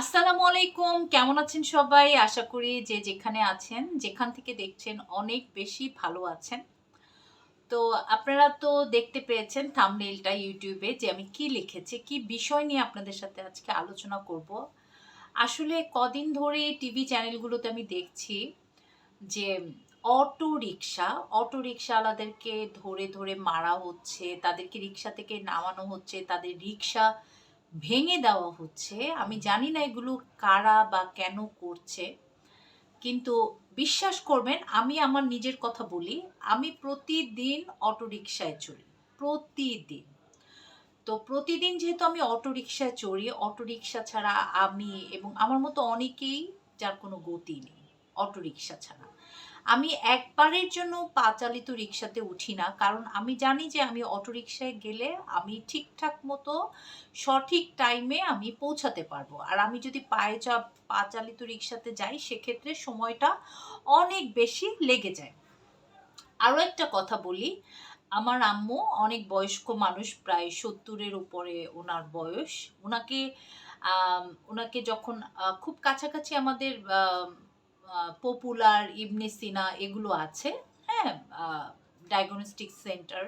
আসসালামু আলাইকুম। কেমন আছেন সবাই? আশা করি যে যেখানে আছেন, যেখান থেকে দেখছেন অনেক বেশি ভালো আছেন। তো আপনারা তো দেখতে পেয়েছেন থামনেইলটা ইউটিউবে যে আমি কি লিখেছি, কি বিষয় নিয়ে আপনাদের সাথে আজকে আলোচনা করব। আসলে কদিন ধরে টিভি চ্যানেলগুলোতে আমি দেখছি যে অটো রিক্সা অটো রিক্সাওয়ালাদেরকে ধরে ধরে মারা হচ্ছে, তাদেরকে রিক্সা থেকে নামানো হচ্ছে, তাদের রিক্সা ভেঙে দেওয়া হচ্ছে। আমি জানি না এগুলো কারা বা কেন করছে। কিন্তু বিশ্বাস করবেন, আমি আমার নিজের কথা বলি, আমি প্রতিদিন অটো রিক্সায় চড়ি, প্রতিদিন। তো প্রতিদিন যেহেতু আমি অটো রিক্সায় চড়ি অটো রিক্সা ছাড়া আমি এবং আমার মতো অনেকেই যার কোনো গতি নেই অটো রিক্সা ছাড়া। আমি একবারের জন্য পা চালিত রিক্সাতে উঠি না, কারণ আমি জানি যে আমি অটো রিক্সায় গেলে আমি ঠিকঠাক মতো সঠিক টাইমে আমি পৌঁছাতে পারব। আর আমি যদি পায়ে চা পা চালিত রিক্সাতে যাই, সেক্ষেত্রে সময়টা অনেক বেশি লেগে যায়। আরও একটা কথা বলি, আমার আম্মু অনেক বয়স্ক মানুষ, প্রায় সত্তরের উপরে ওনার বয়স। ওনাকে ওনাকে যখন খুব কাছাকাছি আমাদের পপুলার ইবনে সিনা এগুলো আছে হ্যাঁ ডায়াগনস্টিক সেন্টার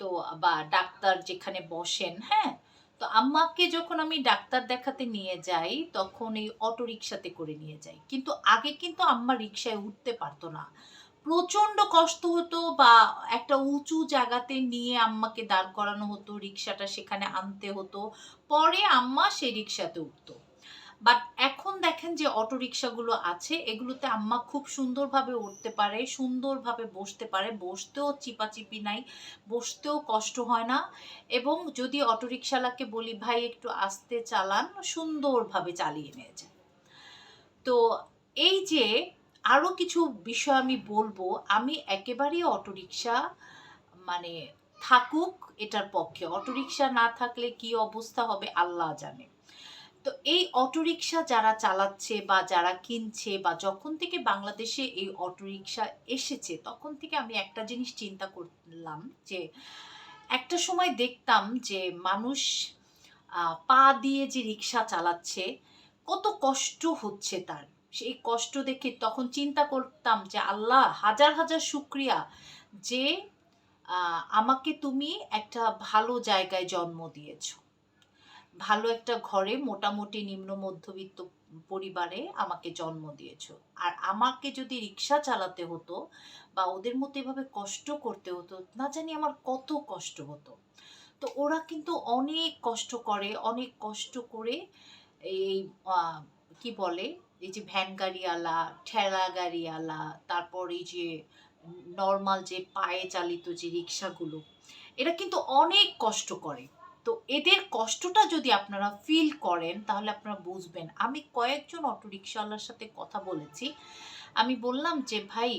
তো, বা ডাক্তার যেখানে বসেন হ্যাঁ তো আম্মাকে যখন আমি ডাক্তার দেখাতে নিয়ে যাই, তখন এই অটো রিক্সাতে করে নিয়ে যাই। কিন্তু আগে কিন্তু আম্মা রিক্সায় উঠতে পারতো না। প্রচণ্ড কষ্ট হতো বা একটা উঁচু জায়গাতে নিয়ে আম্মাকে দাঁড় করানো হতো রিক্সাটা সেখানে আনতে হতো। পরে আম্মা সেই রিক্সাতে উঠতো। বাট এখন দেখেন যে অটো রিক্সাগুলো আছে, এগুলোতে আম্মা খুব সুন্দরভাবে উঠতে পারে, সুন্দরভাবে বসতে পারে। বসতেও চিপাচিপি নাই, বসতেও কষ্ট হয় না। এবং যদি অটো রিক্সাওয়ালাকে বলি, ভাই, একটু আস্তে চালান। সুন্দরভাবে চালিয়ে নিয়ে যায় তো এই যে আরও কিছু বিষয় আমি বলব, আমি একেবারেই অটোরিকশা মানে থাকুক এটার পক্ষে। অটোরিকশা না থাকলে কি অবস্থা হবে, আল্লাহ জানে। তো এই অটোরিকশা যারা চালাচ্ছে বা যারা কিনছে বা যখন থেকে বাংলাদেশে এই অটোরিকশা এসেছে, তখন থেকে আমি একটা জিনিস চিন্তা করলাম যে, একটা সময় দেখতাম যে মানুষ পা দিয়ে যে রিক্সা চালাচ্ছে, কত কষ্ট হচ্ছে তার। সেই কষ্ট দেখে তখন চিন্তা করতাম যে, আল্লাহ, হাজার হাজার শুক্রিয়া যে আমাকে তুমি একটা ভালো জায়গায় জন্ম দিয়েছ। ভালো একটা ঘরে মোটামুটি নিম্ন মধ্যবিত্ত পরিবারে আমাকে জন্ম দিয়েছ। আর আমাকে যদি রিক্সা চালাতে হতো বা ওদের মতো এভাবে কষ্ট করতে হতো, না জানি আমার কত কষ্ট হতো। তো ওরা কিন্তু অনেক কষ্ট করে, অনেক কষ্ট করে এই কি বলে? এই যে ভ্যান গাড়িওয়ালা, ঠেলা গাড়িওয়ালা, তারপর এই যে নর্মাল যে পায়ে চালিত যে রিক্সাগুলো, এরা কিন্তু অনেক কষ্ট করে। তো এদের কষ্টটা যদি আপনারা ফিল করেন, তাহলে আপনারা বুঝবেন। আমি কয়েকজন অটো রিক্সাওয়ালার সাথে কথা বলেছি। আমি বললাম যে, ভাই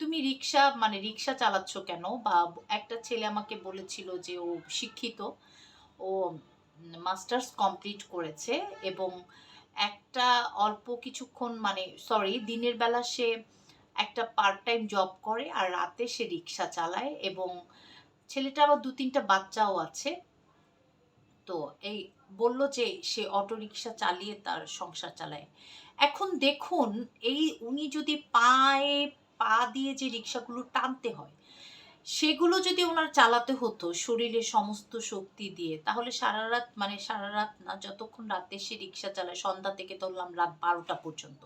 তুমি রিক্সা মানে রিক্সা চালাচ্ছ কেন? বা একটা ছেলে আমাকে বলেছিল যে, ও শিক্ষিত। ও মাস্টার্স কমপ্লিট করেছে এবং একটা অল্প কিছুক্ষণ মানে সরি দিনের বেলা সে একটা পার্ট টাইম জব করে আর রাতে সে রিক্সা চালায় এবং ছেলেটা আবার দু তিনটা বাচ্চাও আছে। তো এই বলল যে সে অটো রিক্সা চালিয়ে তার সংসার চালায়। এখন দেখুন, এই উনি যদি পায়ে পা দিয়ে যে রিক্সাগুলো টানতে হয়, সেগুলো যদি ওনার চালাতে হতো শরীরের সমস্ত শক্তি দিয়ে, তাহলে সারা রাত মানে সারা রাত না, যতক্ষণ রাতে সে রিক্সা চালায়, সন্ধ্যা থেকে ধরলাম রাত বারোটা পর্যন্ত।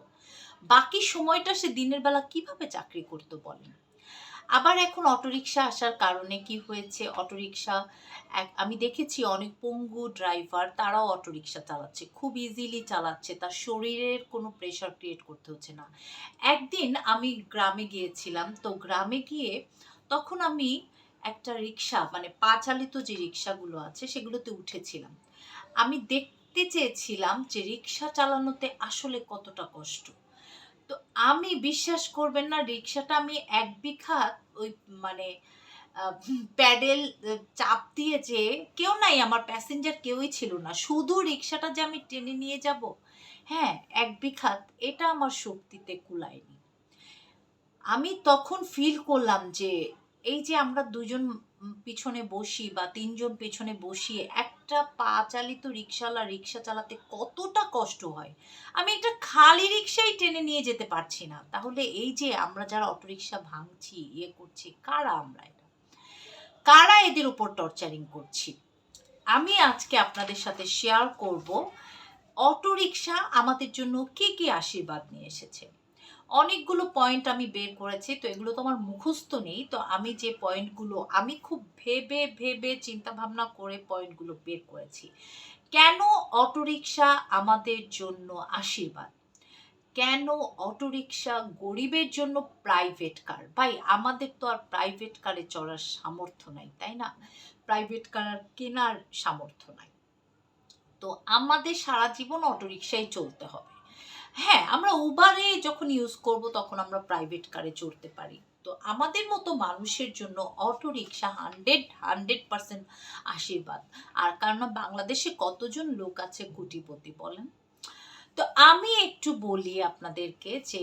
বাকি সময়টা সে দিনের বেলা কীভাবে চাকরি করতো বলেন? আবার এখন অটোরিকশা আসার কারণে কি হয়েছে? অটোরিকশা, এক, আমি দেখেছি অনেক পঙ্গু ড্রাইভার তারাও অটোরিকশা চালাচ্ছে। খুব ইজিলি চালাচ্ছে। তার শরীরের কোনো প্রেশার ক্রিয়েট করতে হচ্ছে না। একদিন আমি গ্রামে গিয়েছিলাম। তো গ্রামে গিয়ে তখন আমি একটা রিক্সা মানে পা চালিত যে রিক্সাগুলো আছে সেগুলোতে উঠেছিলাম। আমি দেখতে চেয়েছিলাম যে রিক্সা চালানোতে আসলে কতটা কষ্ট। তো আমি বিশ্বাস করবেন না রিক্সাটা আমি এক বিঘা ওই মানে প্যাডেল চাপ দিয়ে যে কেউ নাই, আমার প্যাসেঞ্জার কেউই ছিল না। শুধু রিক্সাটা যে আমি টেনে নিয়ে যাব হ্যাঁ এক বিঘাত এটা আমার শক্তিতে কুলায়নি। আমি তখন ফিল করলাম যে, এই যে আমরা দুজন পিছনে বসি বা তিনজন পেছনে বসিয়ে এক একটা পা চালিত রিক্সাওয়ালা রিক্সা চালাতে কতটা কষ্ট হয়? আমি একটা খালি রিক্সাই টেনে নিয়ে যেতে পারছি না। তাহলে এই যে আমরা যারা অটোরিকশা ভাঙছি ইয়ে করছি, কারা আমরা এটা কারা এদের উপর টর্চারিং করছি? আমি আজকে আপনাদের সাথে শেয়ার করব অটোরিকশা আমাদের জন্য কি কি আশীর্বাদ নিয়ে এসেছে। অনেকগুলো পয়েন্ট আমি বের করেছি, তো এগুলো তো আমার মুখস্থ নেই, তো আমি যে পয়েন্টগুলো আমি খুব ভেবে ভেবে চিন্তা ভাবনা করে পয়েন্টগুলো বের করেছি। কেন অটোরিকশা আমাদের জন্য আশীর্বাদ? কেন অটোরিকশা গরিবের জন্য প্রাইভেট কার ভাই, আমাদের তো আর প্রাইভেট কারে চড়ার সামর্থ্য নাই, তাই না? প্রাইভেট কার কেনার সামর্থ্য নাই। তো আমাদের সারা জীবন অটোরিকশায় চলতে হবে। হ্যাঁ আমরা উবারে যখন ইউজ করব তখন আমরা প্রাইভেট কারে চড়তে পারি। তো আমাদের মতো মানুষের জন্য auto rickshaw hundred hundred percent আশীর্বাদ। আর কারণ বাংলাদেশে কতজন লোক আছে কোটিপতি বলেন? তো আমি একটু বলি আপনাদেরকে যে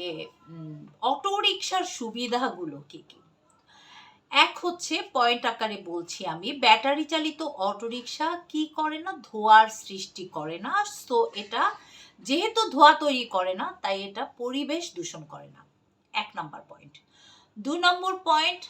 অটো রিক্সার সুবিধাগুলো কি কি? এক হচ্ছে পয়েন্ট আকারে বলছি আমি ব্যাটারি চালিত অটোরিকশা কি করে না, ধোঁয়ার সৃষ্টি করে না। সো এটা যেহেতু ধোঁয়া তৈরি করে না, তাই এটা পরিবেশ দূষণ করে না। এক নম্বর পয়েন্ট দু নম্বর পয়েন্ট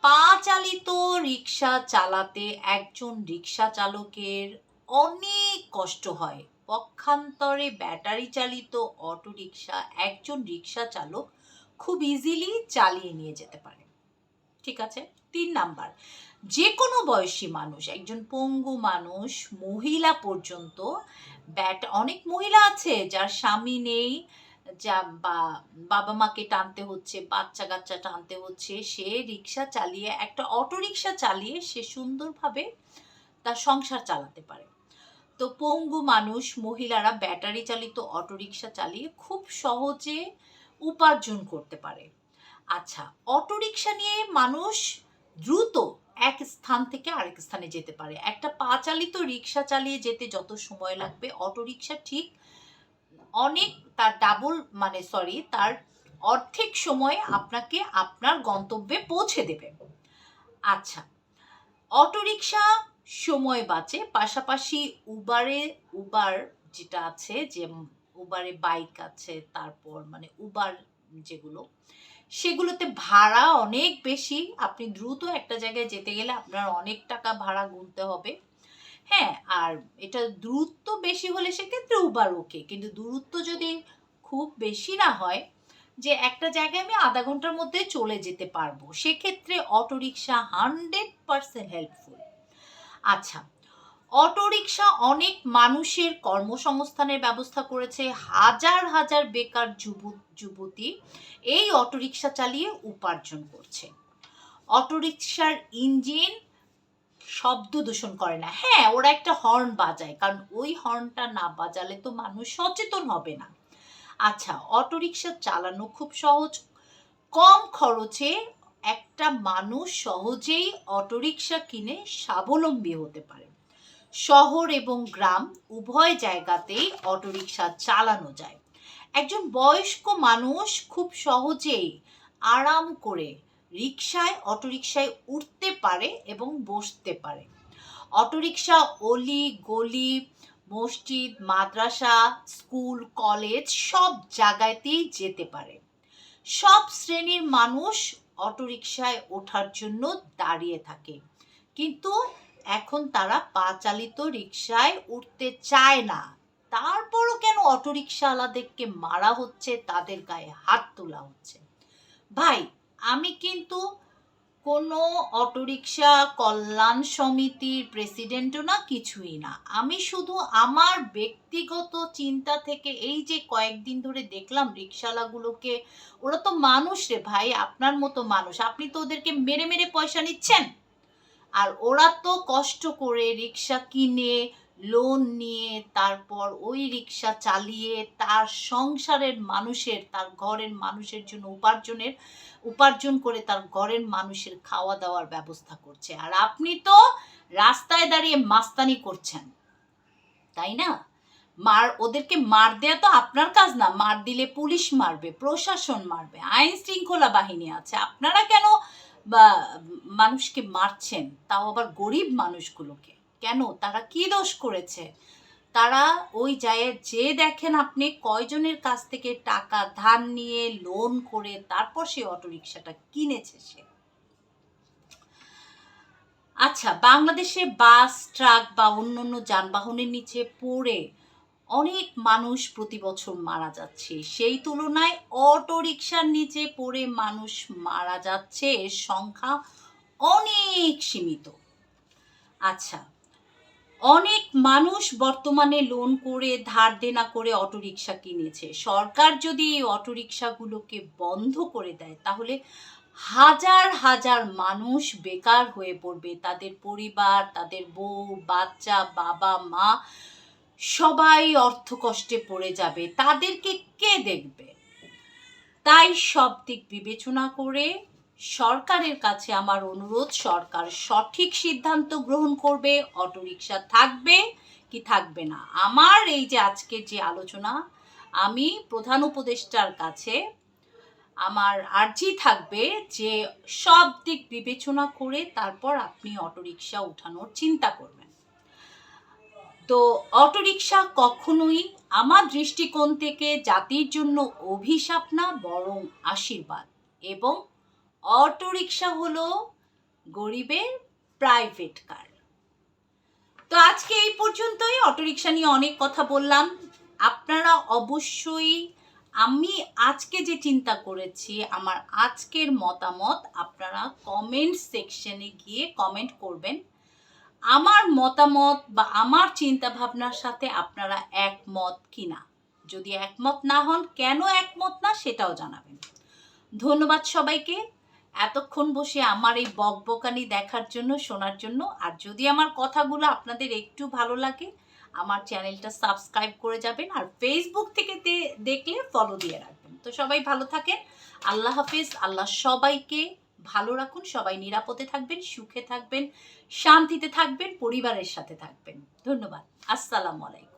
পা চালিত রিক্সা চালাতে একজন রিক্সা চালকের অনেক কষ্ট হয়। পক্ষান্তরে ব্যাটারি চালিত অটো রিক্সা একজন রিক্সা চালক খুব ইজিলি চালিয়ে নিয়ে যেতে পারে। ঠিক আছে? তিন নাম্বার যে কোনো বয়সী মানুষ, একজন পঙ্গু মানুষ, মহিলা পর্যন্ত ব্যাট অনেক মহিলা আছে যার স্বামী নেই, যা বা, বাবা মাকে টানতে হচ্ছে, বাচ্চা কাচ্চা টানতে হচ্ছে, সে রিক্সা চালিয়ে, একটা অটো রিক্সা চালিয়ে সে সুন্দরভাবে তার সংসার চালাতে পারে। তো পঙ্গু মানুষ, মহিলারা ব্যাটারি চালিত অটো রিক্সা চালিয়ে খুব সহজে উপার্জন করতে পারে। আচ্ছা অটো রিক্সা নিয়ে মানুষ দ্রুত এক স্থান থেকে আরেক স্থানে যেতে পারে। একটা পা চালিত রিক্সা চালিয়ে যেতে যত সময় লাগবে অটো রিক্সা ঠিক অনেক তার ডাবল মানে সরি তার অর্ধেক সময়ে আপনাকে আপনার গন্তব্যে পৌঁছে দেবে। আচ্ছা অটো রিক্সা সময় বাঁচে, পাশাপাশি উবারে, উবার যেটা আছে, যে উবারে বাইক আছে, তারপর মানে উবার যেগুলো সেগুলোতে ভাড়া অনেক বেশি। আপনি দ্রুত একটা জায়গায় যেতে গেলে আপনার অনেক টাকা ভাড়া গুনতে হবে। হ্যাঁ আর এটা দূরত্ব বেশি হলে সেক্ষেত্রে উবার ওকে কিন্তু দূরত্ব যদি খুব বেশি না হয়, যে একটা জায়গায় আমি আধা ঘণ্টার মধ্যে চলে যেতে পারব, সেক্ষেত্রে auto rickshaw hundred percent helpful আচ্ছা অটোরিকশা অনেক মানুষের কর্মসংস্থানের ব্যবস্থা করেছে। হাজার হাজার বেকার যুবক, যুবতী এই অটোরিকশা চালিয়ে উপার্জন করছে। অটোরিকশার ইঞ্জিন শব্দ দূষণ করে না। হ্যাঁ ওরা একটা হর্ন বাজায়, কারণ ওই হর্নটা না বাজালে তো মানুষ সচেতন হবে না। আচ্ছা অটোরিকশা চালানো খুব সহজ। কম খরচে একটা মানুষ সহজেই অটোরিকশা কিনে স্বাবলম্বী হতে পারে। শহর এবং গ্রাম উভয় জায়গাতেই অটোরিকশা চালানো যায়। একজন বয়স্ক মানুষ খুব সহজেই আরাম করে রিক্সায় অটোরিকশায় উঠতে পারে এবং বসতে পারে। অটোরিকশা, অলি, গলি, মসজিদ, মাদ্রাসা, স্কুল, কলেজ সব জায়গাতেই যেতে পারে। সব শ্রেণির মানুষ অটোরিকশায় ওঠার জন্য দাঁড়িয়ে থাকে। কিন্তু এখন তারা পা চালিত রিক্সায় উঠতে চায় না। তারপরও কেন অটোরিকশাওয়ালাদেরকে মারা হচ্ছে, তাদের গায়ে হাত তোলা হচ্ছে? ভাই, আমি কিন্তু কোনো অটোরিকশা কল্যাণ সমিতির প্রেসিডেন্টও না, কিছুই না। আমি শুধু আমার ব্যক্তিগত চিন্তা থেকে এই যে কয়েকদিন ধরে দেখলাম রিক্সাওয়ালাগুলোকে ওরা তো মানুষ রে ভাই, আপনার মতো মানুষ। আপনি তো ওদেরকে মেরে মেরে পয়সা নিচ্ছেন? আর ওরা তো কষ্ট করে রিক্সা কিনে লোন নিয়ে, তারপর ওই রিক্সা চালিয়ে, তার সংসারের মানুষের, তার ঘরের মানুষের জন্য উপার্জনের, উপার্জন করে তার ঘরের মানুষের খাওয়া দাওয়ার ব্যবস্থা করছে। আর আপনি তো রাস্তায় দাঁড়িয়ে মাস্তানি করছেন, তাই না? মার, ওদেরকে মার দেয়া তো আপনার কাজ না, মার দিলে পুলিশ মারবে, প্রশাসন মারবে আইন শৃঙ্খলা বাহিনী আছে। আপনারা কেন বা মানুষকে মারছেন, তাও আবার গরিব মানুষগুলোকে। কেন? তারা কি দোষ করেছে? তারা ওই যায় যে দেখেন আপনি কয়জনের কাছ থেকে টাকা, ধার নিয়ে লোন করে তারপর সে অটোরিকশাটা কিনেছে সে। আচ্ছা বাংলাদেশে বাস, ট্রাক বা অন্যান্য যানবাহনের নিচে পড়ে অনেক মানুষ প্রতি বছর মারা যাচ্ছে। সেই তুলনায় অটো রিক্সার নিচে পড়ে মানুষ মারা যাচ্ছে। এর সংখ্যা অনেক সীমিত। আচ্ছা অনেক মানুষ বর্তমানে লোন করে, ধার দেনা করে অটোরিকশা কিনেছে। সরকার যদি এই অটোরিকশাগুলোকে বন্ধ করে দেয়, তাহলে হাজার হাজার মানুষ বেকার হয়ে পড়বে। তাদের পরিবার, তাদের বউ, বাচ্চা, বাবা, মা সবাই অর্থ কষ্টে পড়ে যাবে, তাদেরকে কে দেখবে? তাই সব দিক বিবেচনা করে সরকারের কাছে আমার অনুরোধ, সরকার সঠিক সিদ্ধান্ত গ্রহণ করবে, অটোরিকশা থাকবে কি থাকবে না? আমার এই যে আজকের যে আলোচনা, আমি প্রধান উপদেষ্টার কাছে আমার আর্জি থাকবে যে সব দিক বিবেচনা করে তারপর আপনি অটোরিকশা উঠানোর চিন্তা করবেন। তো অটোরিকশা কখনোই আমার দৃষ্টিকোণ থেকে জাতির জন্য অভিশাপ না, বরং আশীর্বাদ। এবং অটোরিকশা হলো গরিবের প্রাইভেট কার। তো আজকে এই পর্যন্তই। অটোরিকশা নিয়ে অনেক কথা বললাম। আপনারা অবশ্যই আমি আজকে যে চিন্তা করেছি, আমার আজকের মতামত আপনারা কমেন্ট সেকশনে গিয়ে কমেন্ট করবেন। আমার মতামত বা আমার চিন্তা ভাবনার সাথে আপনারা একমত কিনা? যদি একমত না হন, কেন একমত না সেটাও জানাবেন। ধন্যবাদ সবাইকে। এতক্ষণ বসে আমার এই বকবকানি দেখার জন্য, শোনার জন্য, আর যদি আমার কথাগুলো আপনাদের একটু ভালো লাগে, আমার চ্যানেলটা সাবস্ক্রাইব করে যাবেন আর ফেসবুক থেকে দেখলে ফলো দিয়ে রাখবেন। তো সবাই ভালো থাকেন। আল্লাহ হাফিজ। আল্লাহ সবাইকে ভালো রাখুন, সবাই নিরাপদে থাকবেন, সুখে থাকবেন, শান্তিতে থাকবেন, পরিবারের সাথে থাকবেন। ধন্যবাদ। আসসালামু আলাইকুম।